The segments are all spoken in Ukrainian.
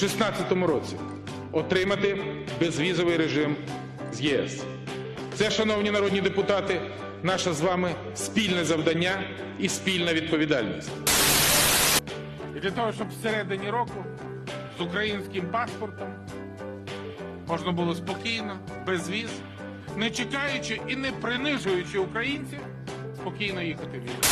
2016 році отримати безвізовий режим з ЄС. Це, шановні народні депутати, наше з вами спільне завдання і спільна відповідальність. І для того, щоб всередині року з українським паспортом можна було спокійно, без віз, не чекаючи і не принижуючи українців, спокійно їхати в Європу.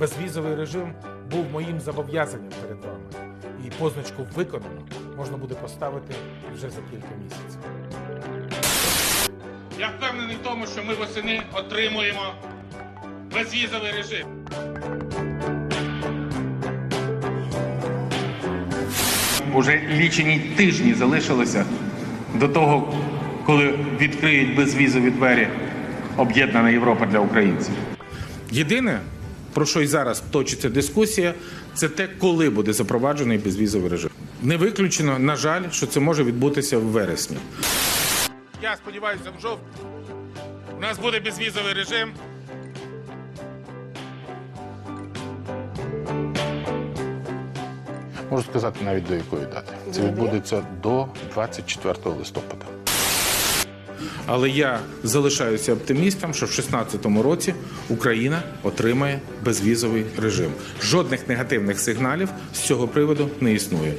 Безвізовий режим був моїм зобов'язанням перед вами. І позначку виконано можна буде поставити вже за кілька місяців. Я впевнений в тому, що ми восени отримуємо безвізовий режим. Уже лічені тижні залишилося до того, коли відкриють безвізові двері об'єднана Європа для українців. Єдине, про що й зараз точиться дискусія, це те, коли буде запроваджений безвізовий режим. Не виключено, на жаль, що це може відбутися в вересні. Я сподіваюся, в жовтні у нас буде безвізовий режим. Можу сказати навіть до якої дати. Це відбудеться до 24 листопада. Але я залишаюся оптимістом, що в 2016 році Україна отримає безвізовий режим. Жодних негативних сигналів з цього приводу не існує.